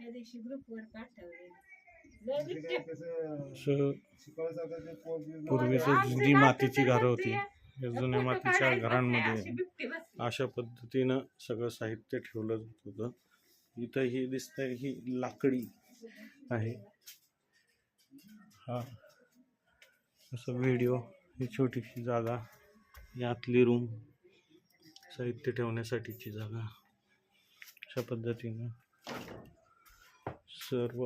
त्या दिवशी ग्रुपवर पाठवले. लय बिबट्या. असं पूर्वीचं जी मातीची घरं होती. या जुन्या मातीच्या घरांमध्ये. अशा पद्धतीनं सगळं साहित्य ठेवलं जात होतं. इथं ही दिसतंय ही लाकडी आहे. हा. असं व्हिडिओ ही छोटीशी जागा ही आतली रूम साहित्य ठेवण्यासाठीची जागा अशा पद्धतीनं. सर्व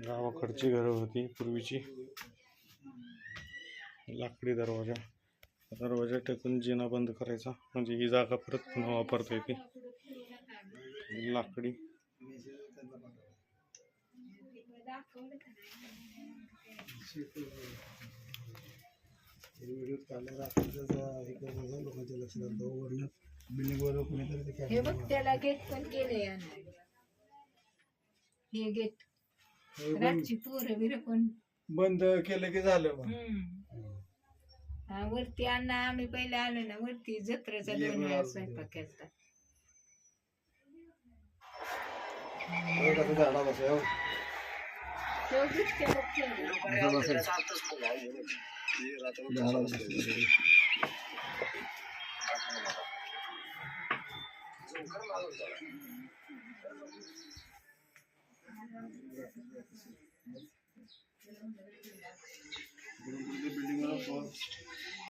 गावाकडची घरं होती पूर्वीची. लाकडी दरवाजा. दरवाजा टाकून जिना बंद करायचा. म्हणजे ही जागा परत पुन्हा वापरता येते. लाकडी. हे बघ त्याला गेट पण केले हे गेट रातची पोरं बिरं पण. बंद केलं की झालं मग. हम्म. हा, वरती अण्णा आम्ही पहिले आलो ना वरती जत्रेचा दोन वेळा स्वयंपाक केलता. कसं झाडा बसाव तो बिबट्या बघ केला. झाडा बसाव बिल्डिंग